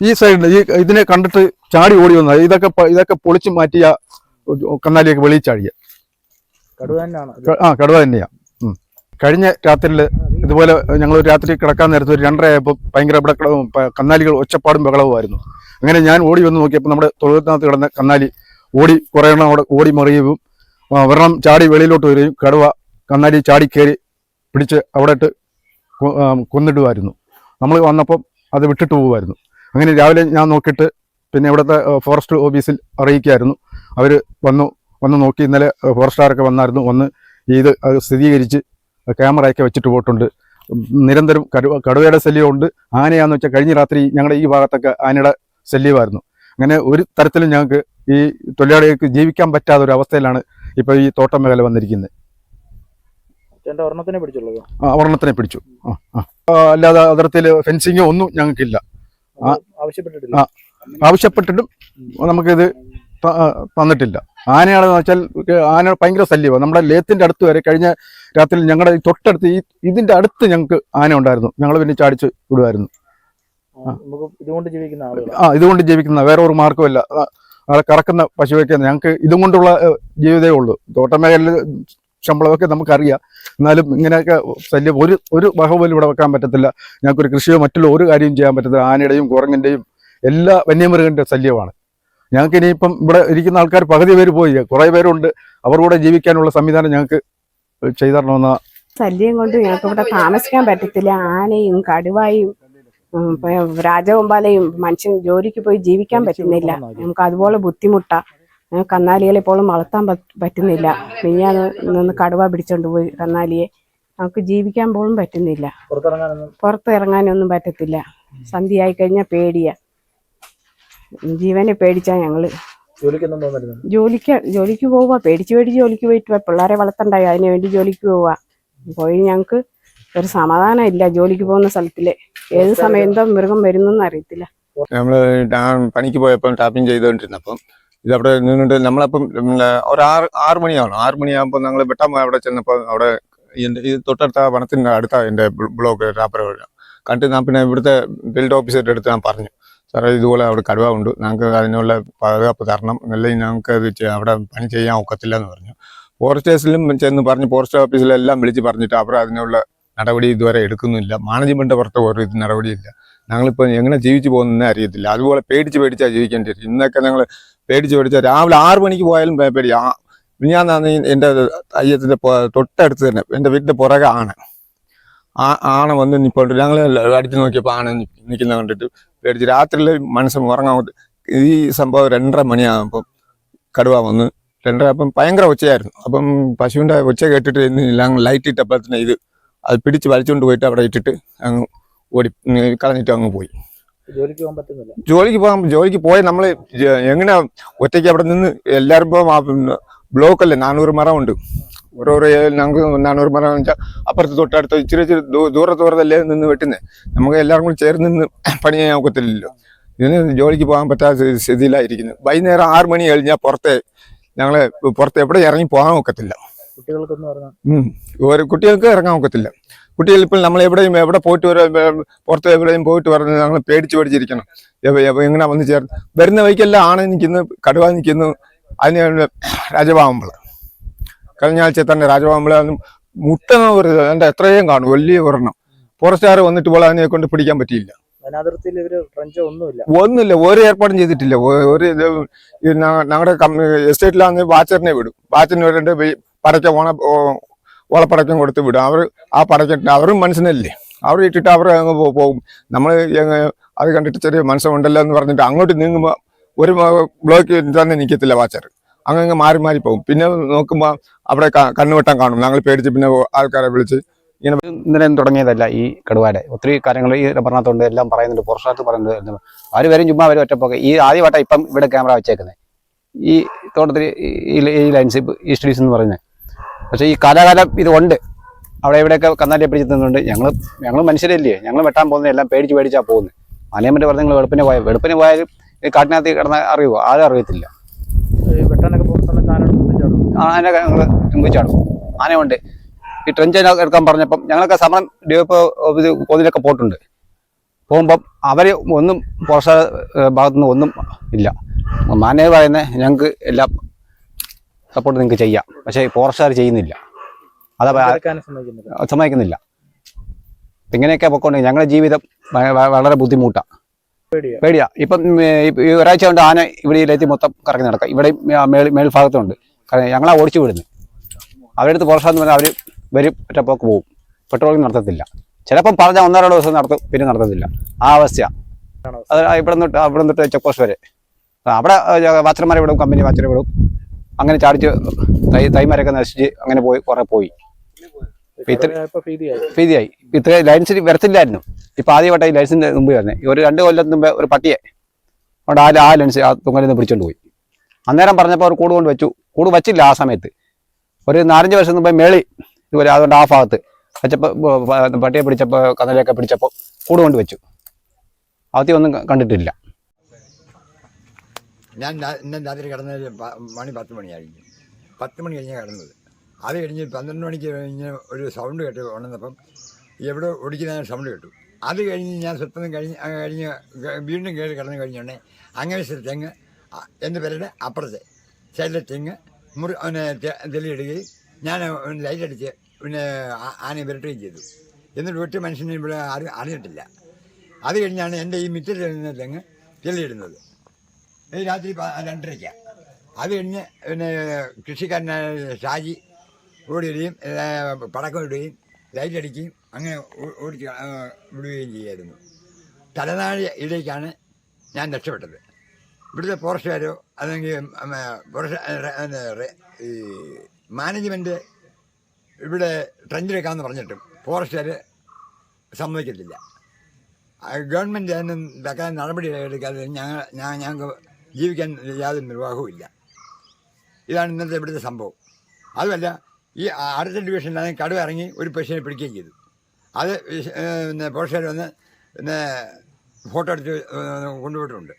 ഈ സൈഡിൽ ഈ ഇതിനെ കണ്ടിട്ട് ചാടി ഓടി വന്ന ഇതൊക്കെ ഇതൊക്കെ പൊളിച്ചു മാറ്റിയ കന്നാലിയൊക്കെ വെളിയിൽ ചാടിയ. ആ കടുവ തന്നെയാ. കഴിഞ്ഞ രാത്രിയിൽ ഇതുപോലെ ഞങ്ങൾ രാത്രി കിടക്കാൻ നേരത്ത് ഒരു രണ്ടര ആയപ്പോൾ ഭയങ്കര ഇവിടെ കന്നാലികൾ ഒച്ചപ്പാടും ബഹളവുമായിരുന്നു. അങ്ങനെ ഞാൻ ഓടി വന്ന് നോക്കിയപ്പോൾ നമ്മുടെ തൊഴുത്തിനകത്ത് കിടന്ന കന്നാലി ഓടി കുറേ എണ്ണം അവിടെ ഓടി മറിയുകയും വെള്ളം ഒരെണ്ണം ചാടി വെളിയിലോട്ട് വരികയും കടുവ കന്നാലി ചാടി കയറി പിടിച്ച് അവിടെ ഇട്ട് കൊന്നിടുമായിരുന്നു. നമ്മൾ വന്നപ്പം അത് വിട്ടിട്ട് പോകുമായിരുന്നു അങ്ങനെ രാവിലെ ഞാൻ നോക്കിയിട്ട് പിന്നെ ഇവിടുത്തെ ഫോറസ്റ്റ് ഓഫീസിൽ അറിയിക്കായിരുന്നു. അവർ വന്നു വന്ന് നോക്കി. ഇന്നലെ ഫോറസ്റ്റുകാരൊക്കെ വന്നായിരുന്നു. വന്ന് ഇത് സ്ഥിരീകരിച്ച് ക്യാമറയൊക്കെ വെച്ചിട്ട് പോയിട്ടുണ്ട്. നിരന്തരം കടുവ കടുവയുടെ ശല്യമുണ്ട് ആനയാന്ന് വെച്ചാൽ കഴിഞ്ഞ രാത്രി ഞങ്ങളുടെ ഈ ഭാഗത്തൊക്കെ ആനയുടെ ശല്യമായിരുന്നു. അങ്ങനെ ഒരു തരത്തിലും ഞങ്ങൾക്ക് ഈ തൊഴിലാളികൾക്ക് ജീവിക്കാൻ പറ്റാത്ത ഒരു അവസ്ഥയിലാണ് ഇപ്പോൾ ഈ തോട്ടം മേഖല വന്നിരിക്കുന്നത്. ഒരെണ്ണത്തിനെ പിടിച്ചു. ആ, ആ. ആ, അല്ലാതെ അതിർത്തിയിൽ ഫെൻസിങ്ങോ ഒന്നും ഞങ്ങൾക്കില്ല. ആവശ്യപ്പെട്ടിട്ടില്ല. ആവശ്യപ്പെട്ടിട്ടും നമുക്കിത് തന്നിട്ടില്ല. ആനയാണെന്ന് വെച്ചാൽ ആന ഭയങ്കര ശല്യമാണ്. നമ്മുടെ ലേത്തിന്റെ അടുത്ത് വരെ കഴിഞ്ഞ രാത്രി ഞങ്ങളുടെ തൊട്ടടുത്ത് ഈ ഇതിന്റെ അടുത്ത് ഞങ്ങൾക്ക് ആന ഉണ്ടായിരുന്നു. ഞങ്ങൾ പിന്നെ ചാടിച്ച് വിടുമായിരുന്നു ആ, നമുക്ക് ഇതുകൊണ്ട് ജീവിക്കുന്ന ആ ഇതുകൊണ്ട് ജീവിക്കുന്ന വേറെ ഒരു മാർഗമല്ല കറക്കുന്ന പശുവൊക്കെ ഞങ്ങൾക്ക് ഇതും കൊണ്ടുള്ള ജീവിതമേ ഉള്ളൂ. തോട്ടമേഖലയിൽ ശമ്പളമൊക്കെ നമുക്കറിയാം. എന്നാലും ഇങ്ങനെയൊക്കെ ശല്യം ഒരു ഒരു ബഹുബലി ഇവിടെ വെക്കാൻ പറ്റത്തില്ല. ഞങ്ങൾക്കൊരു കൃഷിയോ മറ്റുള്ള ഒരു കാര്യവും ചെയ്യാൻ പറ്റത്തില്ല. ആനയുടെയും കുരങ്ങിന്റെയും എല്ലാ വന്യമൃഗന്റെ ശല്യമാണ്. ഞങ്ങൾക്ക് ഇനിയിപ്പം ഇവിടെ ഇരിക്കുന്ന ആൾക്കാർ പകുതി പേര് പോയി. കുറേ പേരുണ്ട്. അവർ കൂടെ ജീവിക്കാനുള്ള സംവിധാനം ഞങ്ങൾക്ക് ചെയ്തു തരണമെന്ന ശല്യം കൊണ്ട് ഞങ്ങൾക്ക് ഇവിടെ താമസിക്കാൻ പറ്റത്തില്ല. ആനയും കടുവായും രാജകൊമ്പാലയും മനുഷ്യൻ ജോലിക്ക് പോയി ജീവിക്കാൻ പറ്റുന്നില്ല. നമുക്ക് അതുപോലെ ബുദ്ധിമുട്ടാ. കന്നാലികളെ ഇപ്പോഴും വളർത്താൻ പറ്റുന്നില്ല. പിന്നെ നിന്ന് കടുവ പിടിച്ചോണ്ട് പോയി കന്നാലിയെ. നമുക്ക് ജീവിക്കാൻ പോലും പറ്റുന്നില്ല. പുറത്തിറങ്ങാനൊന്നും പുറത്ത് ഇറങ്ങാനൊന്നും പറ്റത്തില്ല. സന്ധ്യയായി കഴിഞ്ഞാൽ പേടിയാ. ജീവനെ പേടിച്ചാ ഞങ്ങൾ. ജോലിക്ക് ജോലിക്ക് പോവുക പേടിച്ച് പേടിച്ച് ജോലിക്ക് പോയിട്ട് പിള്ളേരെ വളർത്തണ്ടായോ. അതിനു വേണ്ടി ജോലിക്ക് പോവുക പോയി ഞങ്ങൾക്ക് ഒരു സമാധാനം ഇല്ല ജോലിക്ക് പോകുന്ന സ്ഥലത്തിൽ. ഏത് സമയം എന്തോ മൃഗം വരുന്നെന്ന് അറിയത്തില്ല. നമ്മൾ പണിക്ക് പോയപ്പോൾ ടാപ്പിംഗ് ചെയ്തുകൊണ്ടിരുന്നപ്പം ഇതവിടെ നിന്നിട്ട് നമ്മളപ്പം ഒരു ആറ് ആറ് മണിയാണ് ആറ് മണിയാകുമ്പോൾ ഞങ്ങൾ വെട്ടാൻ അവിടെ ചെന്നപ്പോൾ അവിടെ എന്റെ ഈ തൊട്ടടുത്ത വനത്തിന്റെ അടുത്ത എന്റെ ബ്ലോക്ക് ടാപ്പർ കണ്ടിട്ട് ഞാൻ പിന്നെ ഇവിടുത്തെ ബിൽഡ് ഓഫീസറുടെ അടുത്ത് ഞാൻ പറഞ്ഞു സാറേ ഇതുപോലെ അവിടെ കടുവ ഉണ്ട്. ഞങ്ങൾക്ക് അതിനുള്ള പാതുകാപ്പ് തരണം. അല്ലെങ്കിൽ ഞങ്ങൾക്ക് അത് അവിടെ പണി ചെയ്യാൻ ഒക്കത്തില്ല എന്ന് പറഞ്ഞു. ഫോറസ്റ്റേഴ്സിലും ചെന്ന് പറഞ്ഞ് ഫോറസ്റ്റ് ഓഫീസിലെല്ലാം വിളിച്ച് പറഞ്ഞിട്ട് അവർ അതിനുള്ള നടപടി ഇതുവരെ എടുക്കുന്നില്ല മാനേജ്മെന്റ് പുറത്ത് ഒരു നടപടിയില്ല. ഞങ്ങളിപ്പോൾ എങ്ങനെ ജീവിച്ചു പോകുന്നതെന്ന് അറിയത്തില്ല. അതുപോലെ പേടിച്ച് പേടിച്ചാണ് ജീവിക്കേണ്ടിയിരിക്കും ഇന്നൊക്കെ ഞങ്ങൾ പേടിച്ച് പേടിച്ചാൽ രാവിലെ ആറ് മണിക്ക് പോയാലും പേടി. ആ ഞാൻ എന്റെ അയ്യത്തിന്റെ തൊട്ടടുത്ത് തന്നെ എന്റെ വീട്ടിന്റെ പുറകെ ആണ്. ആ ആണ വന്ന് നിപ്പോണ്ട്. ഞങ്ങൾ അടിച്ചു നോക്കിയപ്പോൾ ആണ് നിൽക്കുന്ന കണ്ടിട്ട് പേടിച്ച് രാത്രിയിൽ മനസ്സും ഉറങ്ങാൻ ഈ സംഭവം രണ്ടര മണിയാകുമ്പം കടുവ വന്ന് രണ്ടര അപ്പം ഭയങ്കര ഉച്ചയായിരുന്നു അപ്പം പശുവിന്റെ ഉച്ച കേട്ടിട്ട് ഇന്ന് ലൈറ്റ് ഇട്ടപ്പോൾ തന്നെ ഇത് അത് പിടിച്ച് വലിച്ചുകൊണ്ട് പോയിട്ട് അവിടെ ഇട്ടിട്ട് അങ്ങ് ഓടി കളഞ്ഞിട്ട് അങ്ങ് പോയി. ജോലിക്ക് പോകാൻ പറ്റുന്നില്ല. ജോലിക്ക് പോകാൻ ജോലിക്ക് പോയ നമ്മൾ എങ്ങനെ ഒറ്റയ്ക്ക് അവിടെ നിന്ന് എല്ലാവരും ഇപ്പം ബ്ലോക്ക് അല്ലേ നാനൂറ് മരം ഉണ്ട്. ഓരോരോ ഞങ്ങൾക്ക് നാനൂറ് മരം വെച്ചാൽ അപ്പുറത്ത് തൊട്ടടുത്ത് ഇച്ചിരി ഇച്ചിരി ദൂരെ ദൂരത്തല്ലേ നിന്ന് വെട്ടുന്നത് നമുക്ക് എല്ലാവരും കൂടി ചേർന്ന് നിന്ന് പണി ചെയ്യാൻ ഒക്കത്തില്ലല്ലോ. ഇതിന് ജോലിക്ക് പോകാൻ പറ്റാത്ത സ്ഥിതി- സ്ഥിതിയിലായിരിക്കുന്നത് വൈകുന്നേരം ആറ് മണി കഴിഞ്ഞാൽ പുറത്തെ ഞങ്ങളെ പുറത്ത് എവിടെ ഇറങ്ങി പോകാൻ ഒക്കത്തില്ല. കുട്ടികൾക്കൊന്നും കുട്ടികൾക്ക് ഇറങ്ങാൻ ഒക്കത്തില്ല. കുട്ടികൾ ഇപ്പോൾ നമ്മൾ എവിടെയും എവിടെ പോയിട്ട് വരാ- പുറത്ത് എവിടെയും പോയിട്ട് പറഞ്ഞ് ഞങ്ങൾ പേടിച്ച് പേടിച്ചിരിക്കണം എങ്ങനെ വന്ന് ചേർന്ന് വരുന്ന വഴിക്കെല്ലാം ആണ് നിൽക്കുന്നു കടുവ നിൽക്കുന്നു. അതിന് രാജപാമ്പൾ കഴിഞ്ഞ ആഴ്ച തന്നെ രാജപാമ്പൾ മുട്ടുന്ന ഒരു എന്റെ എത്രയും കാണും വലിയ ഒരെണ്ണം. ഫോറസ്റ്റുകാർ വന്നിട്ട് പോലെ അതിനെ കൊണ്ട് പിടിക്കാൻ പറ്റിയില്ല. ഒന്നുമില്ല. ഒരു ഏർപ്പാടും ചെയ്തിട്ടില്ല. ഒരു ഞങ്ങളുടെ എസ്റ്റേറ്റിലാന്ന് വാച്ചറിനെ വിടും. വാച്ചറിന് വരണ്ട് പടക്ക ഓണ ഓളപ്പടക്കം കൊടുത്ത് വിടും. അവർ ആ പടക്കിട്ട് അവരും മനസ്സിനല്ലേ? അവർ ഇട്ടിട്ട് അവർ അങ്ങ് പോകും നമ്മൾ അത് കണ്ടിട്ട് ചെറിയ മനസ്സുണ്ടല്ലോ എന്ന് പറഞ്ഞിട്ട് അങ്ങോട്ട് നീങ്ങുമ്പോൾ ഒരു ബ്ലോക്ക് തന്നെ നിൽക്കത്തില്ല വാച്ചർ. അങ്ങനെ മാറി മാറി പോകും പിന്നെ നോക്കുമ്പോൾ അവിടെ കണ്ണുവെട്ടാൻ കാണും. ഞങ്ങൾ പേടിച്ച് പിന്നെ ആൾക്കാരെ വിളിച്ച് ഇന്നലെ തുടങ്ങിയതല്ല ഈ കടുവാടെ. ഒത്തിരി കാര്യങ്ങൾ ഈ പറഞ്ഞാത്തോണ്ട് എല്ലാം പറയുന്നുണ്ട്. പുറത്തു പറയുന്നുണ്ട്. അവർ വരും ചുമ്മാ അവർ ഒറ്റപ്പൊക്കെ. ഈ ആദ്യമായിട്ടാണ് ഇപ്പം ഇവിടെ ക്യാമറ വെച്ചേക്കുന്നത് ഈ തോട്ടത്തിൽ ഈ ലൈൻസ് ഈ സ്ട്രീസ് എന്ന് പറയുന്നത് പക്ഷേ ഈ കാലാകാലം ഇതുണ്ട്. അവിടെ ഇവിടെയൊക്കെ കന്നാലിയെ പിടിച്ച് നിന്നുണ്ട് ഞങ്ങൾ ഞങ്ങൾ മനുഷ്യരല്ലേ? ഞങ്ങൾ വെട്ടാൻ പോകുന്നത് എല്ലാം പേടിച്ച് പേടിച്ചാണ് പോകുന്നത്. മലയമ്മന്റെ പറഞ്ഞ നിങ്ങൾ വെളുപ്പിന് പോയാൽ വെളുപ്പിന് പോയാലും ഈ കാട്ടിനകത്ത് കിടന്ന അറിയുമോ ആരും അറിയത്തില്ല. ഈ വെട്ടാനൊക്കെ പോകുന്ന സമയത്ത് ആനോട് കുളിച്ചാടും ആന ഞങ്ങൾ ചുമ്പിച്ചാടും ആനയുണ്ട്. ഈ ട്രെഞ്ച് എടുക്കാൻ പറഞ്ഞപ്പം ഞങ്ങളൊക്കെ സമരം ഡിവൈപ്പ് ഇത് കോതിലൊക്കെ പോയിട്ടുണ്ട്. പോകുമ്പം അവർ ഒന്നും പുറത്തെ ഭാഗത്തുനിന്ന് ഒന്നും ഇല്ല. മാനേ പറയുന്നത് ഞങ്ങൾക്ക് എല്ലാം സപ്പോർട്ട് നിങ്ങൾക്ക് ചെയ്യാം. പക്ഷേ ഫോറസ്റ്റുകാർ ചെയ്യുന്നില്ല. അതാ സമ്മതിക്കുന്നില്ല. ഇങ്ങനെയൊക്കെ പൊക്കോണ്ട് ഞങ്ങളുടെ ജീവിതം വളരെ ബുദ്ധിമുട്ടാണ് പേടിയാ? ഇപ്പം ഈ- ഒരാഴ്ച കൊണ്ട് ആന ഇവിടെ മൊത്തം കറങ്ങി നടക്കാം. ഇവിടെ മേൾ മേൽഭാഗത്തുണ്ട്. കാരണം ഞങ്ങളാ ഓടിച്ചു വിടുന്നത് അവരുടെ അടുത്ത് പുറത്താന്ന് പറഞ്ഞാൽ അവർ വരും ഒറ്റപ്പോക്ക് പോകും പെട്രോളിംഗ് നടത്തത്തില്ല. ചിലപ്പം പറഞ്ഞാൽ ഒന്നോ രണ്ടോ ദിവസം നടത്തും പിന്നെ നടത്തത്തില്ല. ആ അവസ്ഥയാണ് ആണോ? അത് ഇവിടെ തൊട്ട് അവിടെ തൊട്ട് ചെക്ക് പോസ്റ്റ് വരെ അവിടെ വാച്ചർമാരെ വിടും കമ്പനി വാച്ചറെ വിടും. അങ്ങനെ ചാടിച്ച് തൈ തൈമരൊക്കെ നശിച്ച് അങ്ങനെ പോയി കുറെ പോയി. ഭീതിയായി ഇത്ര ലൈസൻസ് വരത്തില്ലായിരുന്നു. ഇപ്പൊ ആദ്യമായിട്ട് ഈ ലൈൻസിന്റെ മുമ്പ് വരുന്നത് ഒരു രണ്ട് കൊല്ലത്തിന് മുമ്പേ ഒരു പട്ടിയെ അവിടെ ആ ആ ലെൻസ് ആ തുങ്ങലിൽ നിന്ന് പിടിച്ചോണ്ട് പോയി. അന്നേരം പറഞ്ഞപ്പോൾ അവർ കൂട് കൊണ്ട് വെച്ചു. കൂട് വെച്ചില്ല ആ സമയത്ത്. ഒരു നാലഞ്ച് വർഷം മുമ്പേ മേളി ഇതുപോലെ അതുകൊണ്ട് ആ ഭാഗത്ത് വെച്ചപ്പോൾ പട്ടിയെ പിടിച്ചപ്പോൾ കന്നലൊക്കെ പിടിച്ചപ്പോൾ കൂട് കൊണ്ട് വെച്ചു. ആദ്യം ഒന്നും കണ്ടിട്ടില്ല. ഞാൻ ഇന്ന് രാത്രി കിടന്നത് മണി പത്ത് മണിയായിരിക്കും. പത്ത് മണി കഴിഞ്ഞാൽ കിടന്നത്. അത് കഴിഞ്ഞ് പന്ത്രണ്ട് മണിക്ക് കഴിഞ്ഞ് ഒരു സൗണ്ട് കേട്ട് ഉണർന്നപ്പം എവിടെ ഓടിക്കുന്ന സൗണ്ട് കേട്ടു. അത് കഴിഞ്ഞ് ഞാൻ സ്വത്തം കഴിഞ്ഞ് കഴിഞ്ഞ് വീണ്ടും കയറി കിടന്നു കഴിഞ്ഞോണ്ടേ അങ്ങനെ തെങ്ങ് എന്റെ പേരുടെ അപ്പുറത്തെ സൈഡിലെ തെങ്ങ് മുറി അവനെ തെളിയിടുകയും ഞാൻ ലൈറ്റ് അടിച്ച് പിന്നെ ആനയെ വിരട്ടുകയും ചെയ്തു. എന്നിട്ട് ഒറ്റ മനുഷ്യനെ ഇവിടെ അറിഞ്ഞിട്ടില്ല. അത് കഴിഞ്ഞാണ് എന്റെ ഈ നിന്ന് തെങ്ങ് തെളിയിടുന്നത്. രാത്രി രണ്ടരയ്ക്ക്. അത് കഴിഞ്ഞ് പിന്നെ കൃഷിക്കാരനായ ഷാജി ഓടിയിടുകയും പടക്കം ഇടുകയും ലൈറ്റ് അടിക്കുകയും അങ്ങനെ ഓടിച്ച് വിടുകയും ചെയ്യായിരുന്നു. തലനാഴി ഇടയ്ക്കാണ് ഞാൻ രക്ഷപ്പെട്ടത്. ഇവിടുത്തെ ഫോറസ്റ്റുകാരോ അല്ലെങ്കിൽ ഫോറസ്റ്റ് ഈ മാനേജ്മെന്റ് ഇവിടെ ട്രഞ്ചിലേക്കാന്ന് പറഞ്ഞിട്ടും ഫോറസ്റ്റുകാർ സമ്മതിക്കത്തില്ല. ഗവൺമെന്റ് അതിന് നടപടി എടുക്കാതെ ഞങ്ങൾ ഞാൻ ഞങ്ങൾക്ക് ജീവിക്കാൻ യാതൊരു നിർവാഹവും ഇല്ല. ഇതാണ് ഇന്നത്തെ ഇവിടുത്തെ സംഭവം. അതുമല്ല ഈ അടുത്ത ഡിവിഷനിലാണ് കടുവ ഇറങ്ങി ഒരു പശുവിനെ പിടിക്കുകയും ചെയ്തു. അത് പിന്നെ പോഷകർ വന്ന് പിന്നെ ഫോട്ടോ എടുത്ത് കൊണ്ടുപോയിട്ടുണ്ട്.